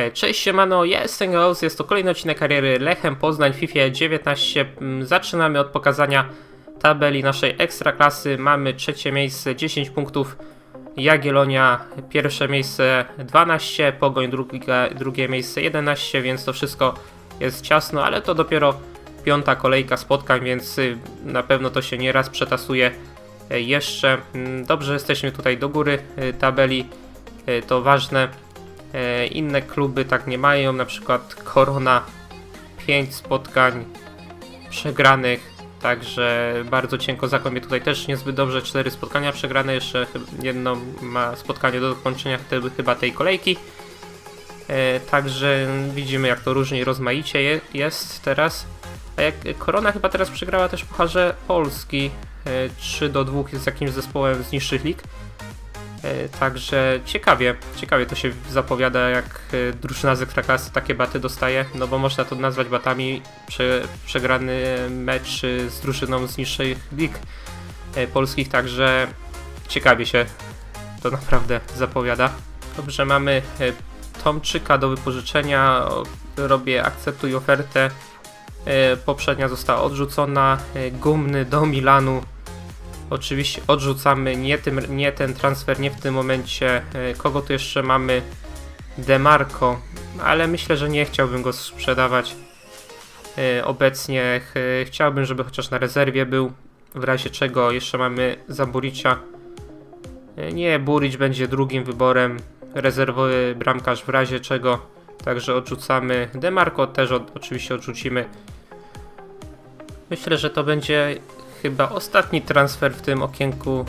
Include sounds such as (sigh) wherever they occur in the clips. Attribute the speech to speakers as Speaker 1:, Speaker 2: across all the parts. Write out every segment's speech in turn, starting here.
Speaker 1: E, Cześć siemano, ja jestem Gauss, jest to kolejny odcinek kariery Lechem Poznań FIFA 19. Mm, Zaczynamy od pokazania tabeli naszej ekstraklasy. Mamy trzecie miejsce 10 punktów, Jagiellonia pierwsze miejsce 12, Pogoń drugie, drugie miejsce 11, więc to wszystko jest ciasno, ale to dopiero piąta kolejka spotkań, więc y, na pewno to się nieraz przetasuje e, jeszcze. Mm, Dobrze jesteśmy tutaj do góry y, tabeli, y, to ważne. E, Inne kluby tak nie mają, na przykład Korona 5 spotkań przegranych, także bardzo cienko Zagłębie tutaj też niezbyt dobrze, 4 spotkania przegrane, jeszcze jedno ma spotkanie do dokończenia chyba tej kolejki. E, Także widzimy jak to różnie rozmaicie je, jest teraz. A jak Korona chyba teraz przegrała też Pucharze Polski e, 3 do 2 z jakimś zespołem z niższych lig. E, Także ciekawie, ciekawie to się zapowiada, jak e, drużyna z Ekstraklasy takie baty dostaje, no bo można to nazwać batami prze, przegrany mecz e, z drużyną z niższych lig polskich, także ciekawie się to naprawdę zapowiada. Dobrze, mamy Tomczyka do wypożyczenia, robię akceptuj ofertę. Poprzednia została odrzucona, Gumny do Milanu Oczywiście odrzucamy nie, tym, nie ten transfer, nie w tym momencie. E, Kogo tu jeszcze mamy? Demarco, ale myślę, że nie chciałbym go sprzedawać e, obecnie. Ch- Chciałbym, żeby chociaż na rezerwie był. W razie czego jeszcze mamy Zaburicia. E, Nie, Buric będzie drugim wyborem. Rezerwowy bramkarz w razie czego. Także odrzucamy. Demarco też od, oczywiście odrzucimy. Myślę, że to będzie chyba ostatni transfer w tym okienku.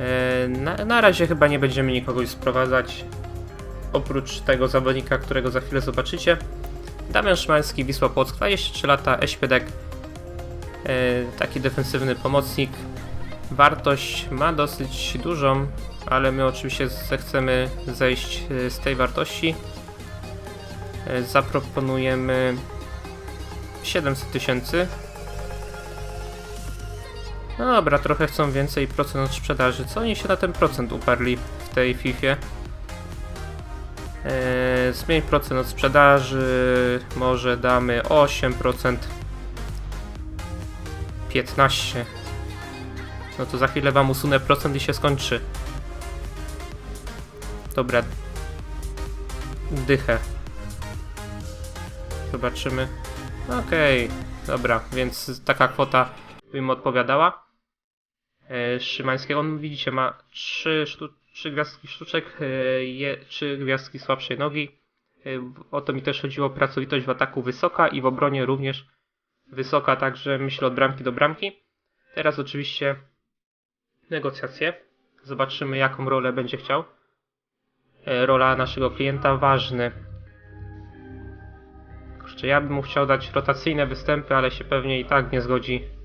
Speaker 1: E, Na, na razie chyba nie będziemy nikogo już sprowadzać. Oprócz tego zawodnika, którego za chwilę zobaczycie. Damian Szymański, Wisła Płock, 23 lata, Eśpiedek. E, Taki defensywny pomocnik. Wartość ma dosyć dużą, ale my oczywiście zechcemy zejść e, z tej wartości. Zaproponujemy 700 tysięcy. No dobra, trochę chcą więcej procent od sprzedaży. Co oni się na ten procent uparli w tej FIFA? Eee, zmień procent od sprzedaży. Może damy 8%. 15. No to za chwilę wam usunę procent i się skończy. Dobra. Dychę. Zobaczymy. Okej, dobra, więc taka kwota by mu odpowiadała. E, Szymańskiego, on widzicie ma 3, sztu, 3 gwiazdki sztuczek, e, je, 3 gwiazdki słabszej nogi. E, o to mi też chodziło, pracowitość w ataku wysoka i w obronie również wysoka, także myślę od bramki do bramki. Teraz oczywiście negocjacje. Zobaczymy jaką rolę będzie chciał. Rola naszego klienta ważny. Kurczę, ja bym mu chciał dać rotacyjne występy, ale się pewnie i tak nie zgodzi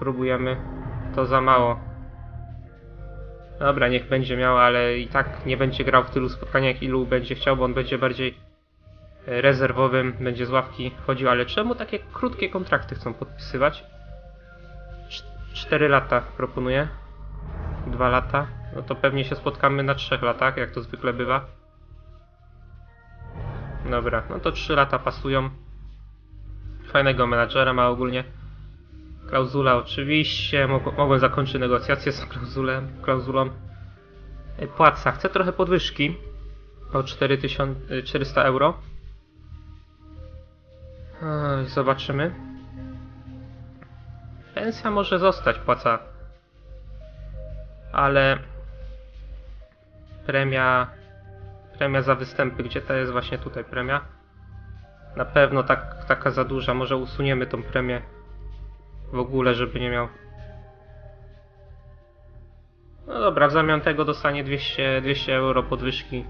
Speaker 1: Spróbujemy. To za mało. Dobra, niech będzie miał, ale i tak nie będzie grał w tylu spotkaniach, ilu będzie chciał, bo on będzie bardziej e, rezerwowym, będzie z ławki chodził, ale czemu takie krótkie kontrakty chcą podpisywać? 4 lata proponuję. 2 lata. No to pewnie się spotkamy na 3 latach, jak to zwykle bywa. Dobra, no to 3 lata pasują. Fajnego menadżera ma ogólnie. Klauzula oczywiście, Mog- mogłem zakończyć negocjacje z klauzulem, klauzulą. E, Płaca, chcę trochę podwyżki o 4000, 400 euro. Zobaczymy. Pensja może zostać, płaca. Ale premia premia za występy, gdzie ta jest właśnie tutaj premia? Na pewno tak, taka za duża, może usuniemy tą premię w ogóle, żeby nie miał. No dobra, w zamian tego dostanie 200, 200 euro podwyżki.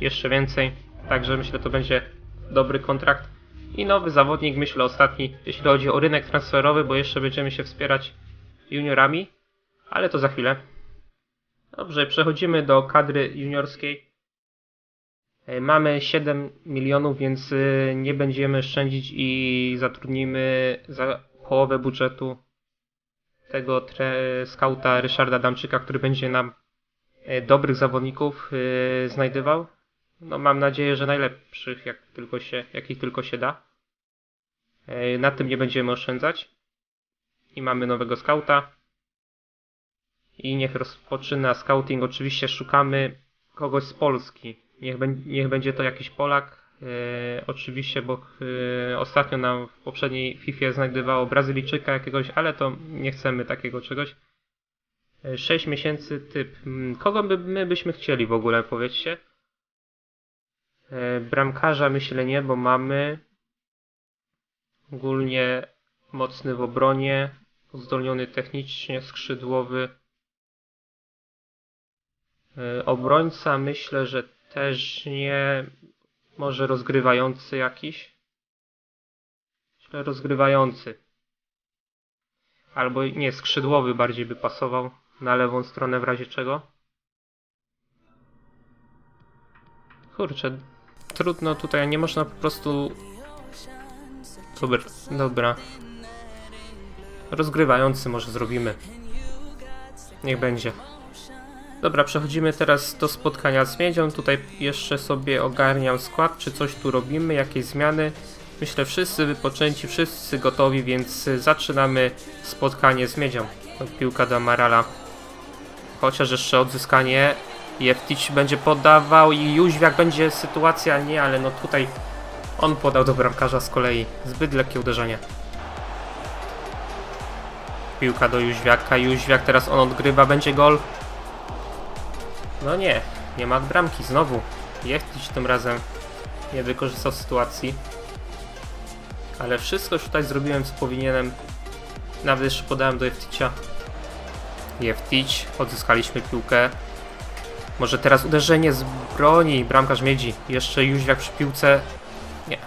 Speaker 1: Jeszcze więcej. Także myślę, to będzie dobry kontrakt. I nowy zawodnik, myślę ostatni, jeśli chodzi o rynek transferowy, bo jeszcze będziemy się wspierać juniorami. Ale to za chwilę. Dobrze, przechodzimy do kadry juniorskiej. E, Mamy 7 milionów, więc y, nie będziemy szczędzić i zatrudnimy za połowę budżetu tego tre- skauta Ryszarda Damczyka, który będzie nam e, dobrych zawodników e, znajdywał. No mam nadzieję, że najlepszych, jak tylko się, jakich tylko się da. E, Na tym nie będziemy oszczędzać. I mamy nowego skauta. I niech rozpoczyna scouting. Oczywiście szukamy kogoś z Polski. Niech, niech będzie to jakiś Polak. E, oczywiście, bo e, ostatnio nam w poprzedniej FIFA znajdowało Brazylijczyka jakiegoś, ale to nie chcemy takiego czegoś. 6 miesięcy typ. Mm, Kogo by, my byśmy chcieli w ogóle, powiedzcie? E, bramkarza myślę nie, bo mamy ogólnie mocny w obronie, uzdolniony technicznie, skrzydłowy. E, Obrońca myślę, że też nie. Może rozgrywający jakiś. Myślę rozgrywający. Albo nie, skrzydłowy bardziej by pasował na lewą stronę w razie czego. Kurczę, trudno tutaj, nie można po prostu. Dobra, dobra. Rozgrywający może zrobimy. Niech będzie. Dobra, przechodzimy teraz do spotkania z Miedzią. Tutaj jeszcze sobie ogarniam skład, czy coś tu robimy, jakieś zmiany. Myślę, wszyscy wypoczęci, wszyscy gotowi, więc zaczynamy spotkanie z Miedzią. Piłka do Amarala. Chociaż jeszcze odzyskanie. Jeftić będzie podawał i Jóźwiak będzie sytuacja, nie, ale no tutaj on podał do bramkarza z kolei. Zbyt lekkie uderzenie. Piłka do Jóźwiaka. Jóźwiak teraz on odgrywa, będzie gol. No nie, nie ma bramki znowu. Jeftić tym razem nie wykorzystał sytuacji. Ale wszystko już tutaj zrobiłem co powinienem. Nawet jeszcze podałem do Jefticia. Jeftić, odzyskaliśmy piłkę. Może teraz uderzenie z broni, bramkarz miedzi. Jeszcze Jóźwiak przy piłce. Nie.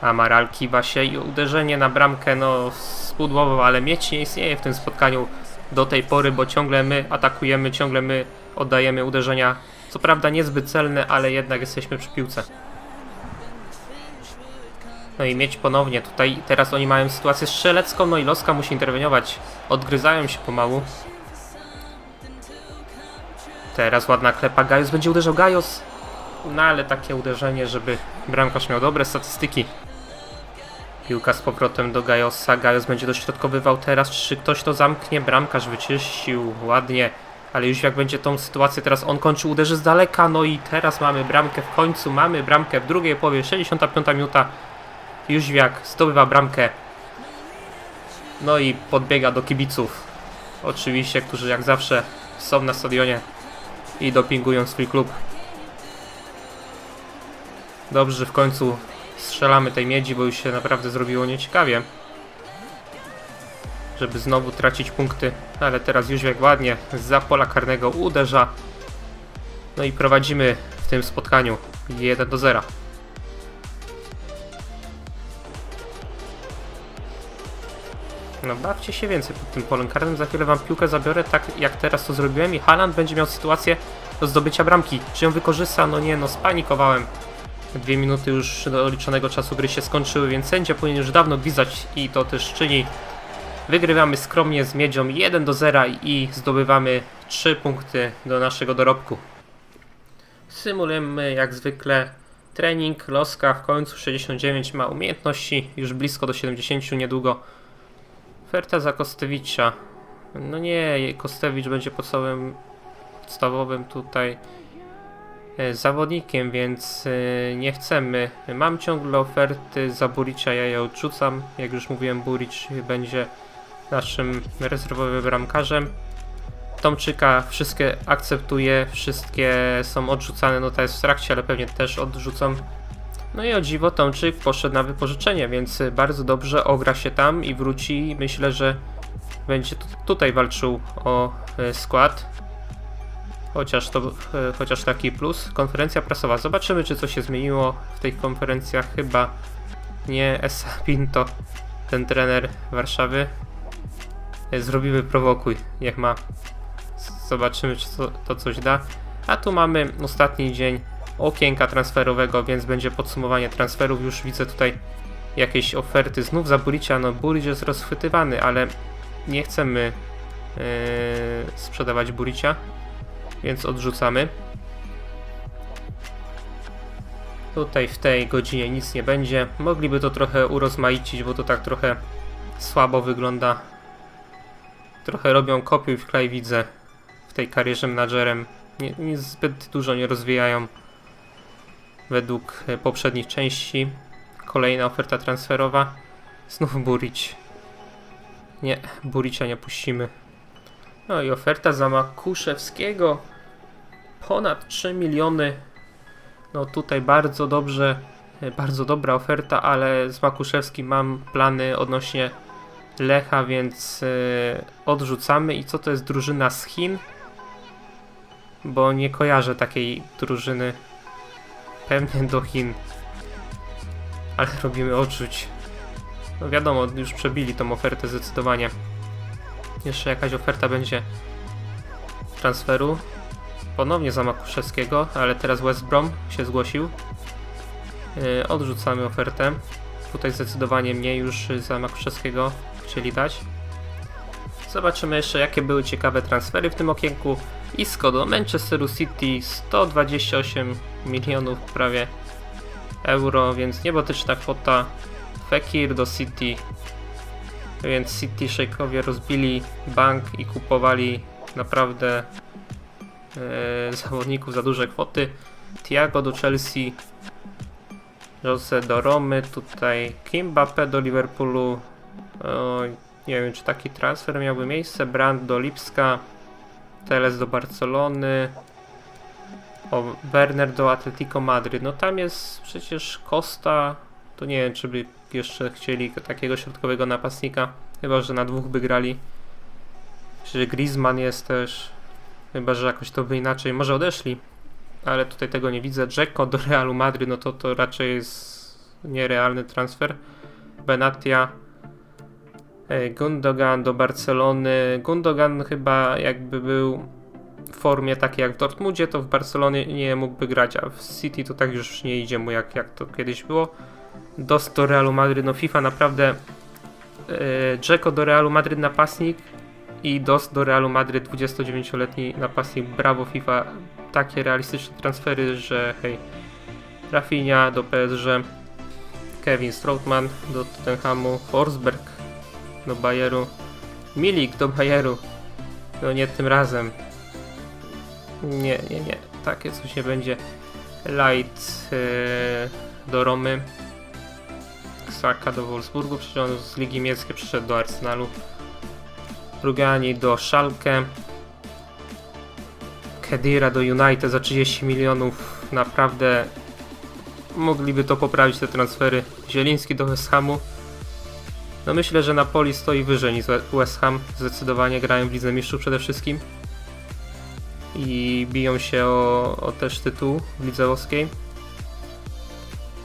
Speaker 1: Amaral kiwa się i uderzenie na bramkę, no spudłował, ale mieć nie istnieje w tym spotkaniu do tej pory, bo ciągle my atakujemy, ciągle my oddajemy uderzenia. Co prawda niezbyt celne, ale jednak jesteśmy przy piłce. No i mieć ponownie tutaj, teraz oni mają sytuację strzelecką, no i Loska musi interweniować. Odgryzają się pomału. Teraz ładna klepa, Gajos będzie uderzał Gajos. No ale takie uderzenie, żeby bramkarz miał dobre statystyki. Piłka z powrotem do Gajosa, Gajos będzie dośrodkowywał teraz, czy ktoś to zamknie, bramkarz wyczyścił ładnie. Ale już jak będzie tą sytuację, teraz on kończy, uderzy z daleka, no i teraz mamy bramkę w końcu, mamy bramkę w drugiej połowie, 65 minuta. Jóźwiak zdobywa bramkę. No i podbiega do kibiców. Oczywiście, którzy jak zawsze są na stadionie i dopingują swój klub. Dobrze, w końcu strzelamy tej miedzi, bo już się naprawdę zrobiło nieciekawie. Żeby znowu tracić punkty. Ale teraz Jóźwiak ładnie za pola karnego uderza. No i prowadzimy w tym spotkaniu 1 do 0. No bawcie się więcej pod tym polem karnym. Za chwilę wam piłkę zabiorę, tak jak teraz to zrobiłem i Haaland będzie miał sytuację do zdobycia bramki. Czy ją wykorzysta? No nie, no spanikowałem. Dwie minuty już do liczonego czasu gry się skończyły, więc sędzia powinien już dawno gwizdać i to też czyni. Wygrywamy skromnie z Miedzią 1 do 0 i zdobywamy 3 punkty do naszego dorobku. Symulujemy jak zwykle trening. Loska w końcu 69 ma umiejętności, już blisko do 70 niedługo. Oferta za Kostewicza. No nie, Kostewicz będzie podstawowym, podstawowym tutaj e, zawodnikiem, więc e, nie chcemy. Mam ciągle oferty za Buricza, ja je odrzucam. Jak już mówiłem, Buricz będzie naszym rezerwowym bramkarzem. Tomczyka wszystkie akceptuję, wszystkie są odrzucane, no to jest w trakcie, ale pewnie też odrzucą. No i o dziwo Tomczyk poszedł na wypożyczenie, więc bardzo dobrze ogra się tam i wróci. Myślę, że będzie tu, tutaj walczył o e, skład. Chociaż to e, chociaż taki plus. Konferencja prasowa. Zobaczymy, czy coś się zmieniło w tych konferencjach. Chyba nie (laughs) Esa Pinto, ten trener Warszawy. E, Zrobimy prowokuj, jak ma. Zobaczymy, czy to, to coś da. A tu mamy ostatni dzień okienka transferowego, więc będzie podsumowanie transferów. Już widzę tutaj jakieś oferty znów za Buricia. No Buric jest rozchwytywany, ale nie chcemy yy, sprzedawać Buricia, więc odrzucamy. Tutaj w tej godzinie nic nie będzie. Mogliby to trochę urozmaicić, bo to tak trochę słabo wygląda. Trochę robią kopiuj w klej widzę w tej karierze menadżerem. Nie, nie zbyt dużo nie rozwijają według e, poprzednich części. Kolejna oferta transferowa. Znów Burić. Nie, Buricia nie puścimy. No i oferta za Makuszewskiego. Ponad 3 miliony. No tutaj bardzo dobrze, e, bardzo dobra oferta, ale z Makuszewskim mam plany odnośnie Lecha, więc e, odrzucamy. I co to jest drużyna z Chin? Bo nie kojarzę takiej drużyny. Pewnie do Chin. Ale robimy odrzuć. No wiadomo, już przebili tą ofertę zdecydowanie. Jeszcze jakaś oferta będzie transferu. Ponownie za Makuszewskiego, ale teraz West Brom się zgłosił. Yy, odrzucamy ofertę. Tutaj zdecydowanie mniej już za Makuszewskiego chcieli dać. Zobaczymy jeszcze jakie były ciekawe transfery w tym okienku. Isco do Manchesteru City 128 milionów prawie euro, więc niebotyczna kwota. Fekir do City, więc City szejkowie rozbili bank i kupowali naprawdę e, zawodników za duże kwoty. Thiago do Chelsea, Jose do Romy, tutaj Kimbappe do Liverpoolu. Nie wiem, czy taki transfer miałby miejsce. Brand do Lipska, Teles do Barcelony. O, Werner do Atletico Madryt. No tam jest przecież Costa. To nie wiem, czy by jeszcze chcieli takiego środkowego napastnika. Chyba, że na dwóch by grali. Czy Griezmann jest też. Chyba, że jakoś to by inaczej. Może odeszli. Ale tutaj tego nie widzę. Dzeko do Realu Madryt, no to to raczej jest nierealny transfer. Benatia. E, Gundogan do Barcelony. Gundogan chyba jakby był w formie takiej jak w Dortmundzie, to w Barcelonie nie mógłby grać, a w City to tak już nie idzie mu jak, jak to kiedyś było. Dos do Realu Madryt, no FIFA naprawdę yy, Dzeko do Realu Madryt napastnik i Dos do Realu Madryt 29-letni napastnik, brawo FIFA, takie realistyczne transfery, że hej, Rafinha do PSG, Kevin Strootman do Tottenhamu, Forsberg do Bayeru, Milik do Bayeru, no nie tym razem, nie, nie, nie. Takie coś nie będzie. Light yy, do Romy. Saka do Wolfsburgu. Przecież on z Ligi Niemieckiej przyszedł do Arsenalu. Rugani do Schalke. Kedira do United za 30 milionów. Naprawdę mogliby to poprawić te transfery. Zieliński do West Hamu. No myślę, że Napoli stoi wyżej niż West Ham. Zdecydowanie grają w Lidze Mistrzów przede wszystkim i biją się o, o też tytuł w lidze włoskiej.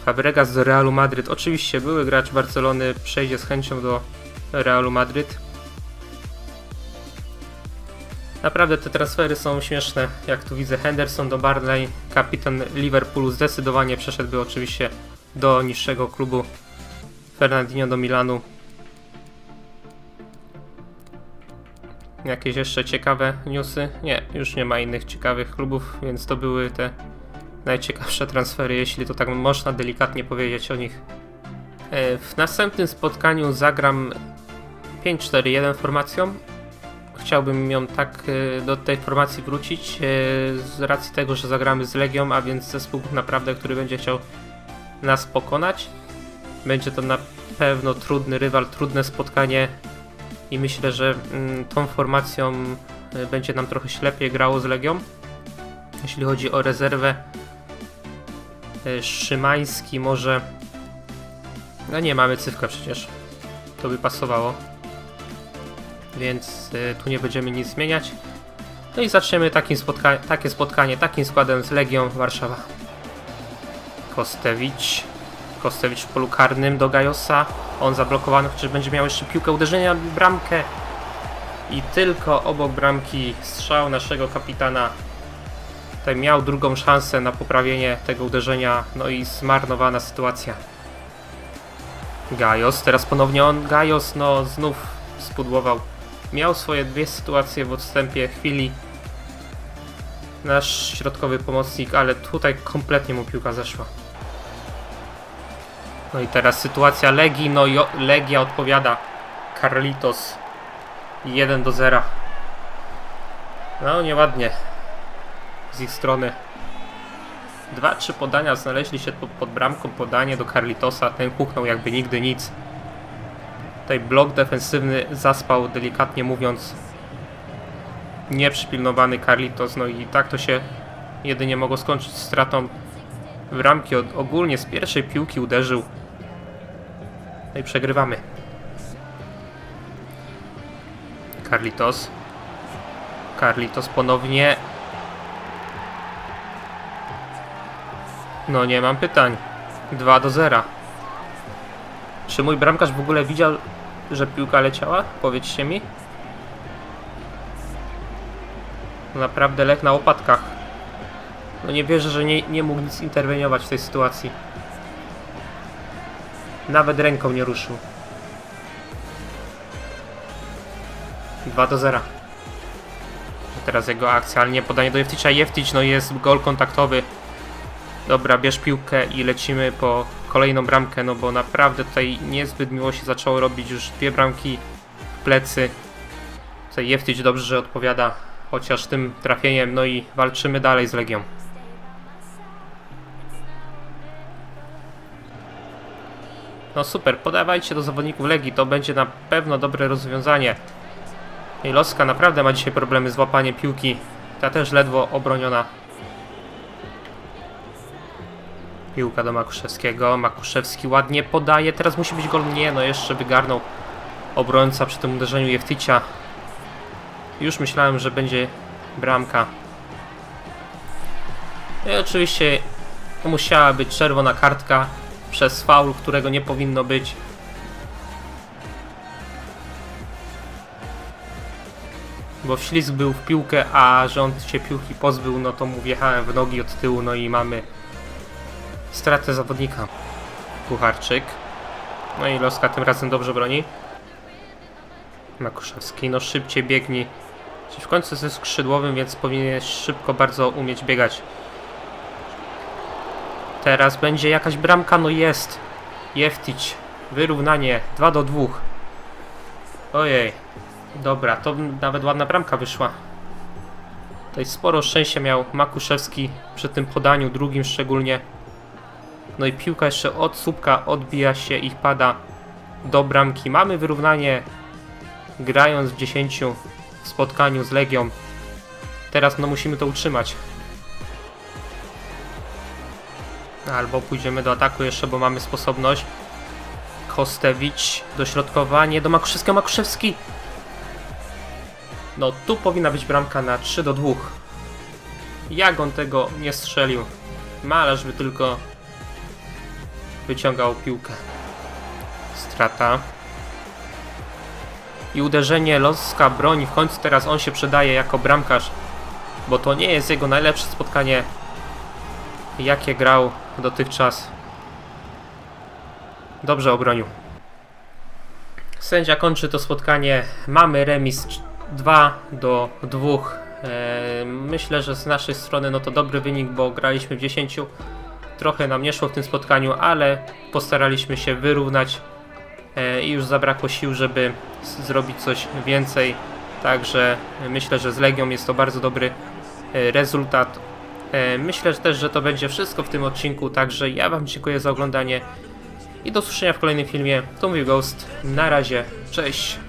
Speaker 1: Fabregas do Realu Madryt. Oczywiście były gracz Barcelony przejdzie z chęcią do Realu Madryt. Naprawdę te transfery są śmieszne. Jak tu widzę Henderson do Barley, kapitan Liverpoolu zdecydowanie przeszedłby oczywiście do niższego klubu. Fernandinho do Milanu. Jakieś jeszcze ciekawe newsy? Nie, już nie ma innych ciekawych klubów, więc to były te najciekawsze transfery, jeśli to tak można delikatnie powiedzieć o nich. E, W następnym spotkaniu zagram 5-4-1 formacją. Chciałbym ją tak e, do tej formacji wrócić e, z racji tego, że zagramy z Legią, a więc zespół naprawdę, który będzie chciał nas pokonać. Będzie to na pewno trudny rywal, trudne spotkanie i myślę, że mm, tą formacją y, będzie nam trochę ślepiej grało z Legią. Jeśli chodzi o rezerwę, y, Szymański może. No nie, mamy cywkę przecież. To by pasowało. Więc y, tu nie będziemy nic zmieniać. No i zaczniemy takim spotka takie spotkanie, takim składem z Legią Warszawa. Kostewicz. Kostewicz w polu karnym do Gajosa. On zablokowany, chociaż będzie miał jeszcze piłkę uderzenia w bramkę. I tylko obok bramki strzał naszego kapitana. Tutaj miał drugą szansę na poprawienie tego uderzenia. No i zmarnowana sytuacja. Gajos, teraz ponownie on. Gajos, no znów spudłował miał swoje dwie sytuacje w odstępie chwili. Nasz środkowy pomocnik, ale tutaj kompletnie mu piłka zeszła. No i teraz sytuacja Legii, no i Legia odpowiada. Carlitos 1 do 0. No nieładnie z ich strony. Dwa, trzy podania znaleźli się pod, bramką, podanie do Carlitosa, ten huknął jakby nigdy nic. Tutaj blok defensywny zaspał, delikatnie mówiąc, nieprzypilnowany Carlitos, no i tak to się jedynie mogło skończyć stratą bramki. Ogólnie z pierwszej piłki uderzył. No i przegrywamy. Carlitos. Carlitos ponownie. No nie mam pytań. 2 do 0. Czy mój bramkarz w ogóle widział, że piłka leciała? Powiedzcie mi. Naprawdę lek na łopatkach. No nie wierzę, że nie, nie mógł nic interweniować w tej sytuacji. Nawet ręką nie ruszył. 2 do 0. Teraz jego akcja, ale nie podanie do Jefticza. Jeftic no jest gol kontaktowy. Dobra, bierz piłkę i lecimy po kolejną bramkę, no bo naprawdę tutaj niezbyt miło się zaczęło robić już dwie bramki w plecy. Tutaj Jeftic dobrze, że odpowiada chociaż tym trafieniem, no i walczymy dalej z Legią. No super, podawajcie do zawodników Legii, to będzie na pewno dobre rozwiązanie. Jejlowska naprawdę ma dzisiaj problemy z łapaniem piłki. Ta też ledwo obroniona. Piłka do Makuszewskiego. Makuszewski ładnie podaje. Teraz musi być gol. Nie, no jeszcze wygarnął obrońca przy tym uderzeniu Jefticia. Już myślałem, że będzie bramka. No I oczywiście musiała być czerwona kartka przez faul, którego nie powinno być. Bo wślizg był w piłkę, a on się piłki pozbył, no to mu wjechałem w nogi od tyłu, no i mamy stratę zawodnika. Kucharczyk. No i Loska tym razem dobrze broni. Makuszewski, no szybciej biegnij. Czyli w końcu ze skrzydłowym, więc powinien szybko bardzo umieć biegać. Teraz będzie jakaś bramka, no jest. Jeftić. Wyrównanie. 2 do 2. Ojej. Dobra, to nawet ładna bramka wyszła. Tutaj sporo szczęścia miał Makuszewski przy tym podaniu, drugim szczególnie. No i piłka jeszcze od słupka odbija się i pada do bramki. Mamy wyrównanie grając w 10 w spotkaniu z Legią. Teraz no musimy to utrzymać. Albo pójdziemy do ataku jeszcze, bo mamy sposobność. Kostewicz, dośrodkowanie do Makuszewskiego. Makuszewski! No tu powinna być bramka na 3 do 2. Jak on tego nie strzelił? Malarz by tylko wyciągał piłkę. Strata. I uderzenie Loska broni. W końcu teraz on się przydaje jako bramkarz. Bo to nie jest jego najlepsze spotkanie, jakie grał dotychczas. Dobrze obronił. Sędzia kończy to spotkanie. Mamy remis 2 do 2. Eee, myślę, że z naszej strony no to dobry wynik, bo graliśmy w 10. Trochę nam nie szło w tym spotkaniu, ale postaraliśmy się wyrównać e, i już zabrakło sił, żeby zrobić coś więcej. Także myślę, że z Legią jest to bardzo dobry e, rezultat. E, Myślę że też, że to będzie wszystko w tym odcinku, także ja Wam dziękuję za oglądanie i do usłyszenia w kolejnym filmie. To mówił Ghost. Na razie, cześć!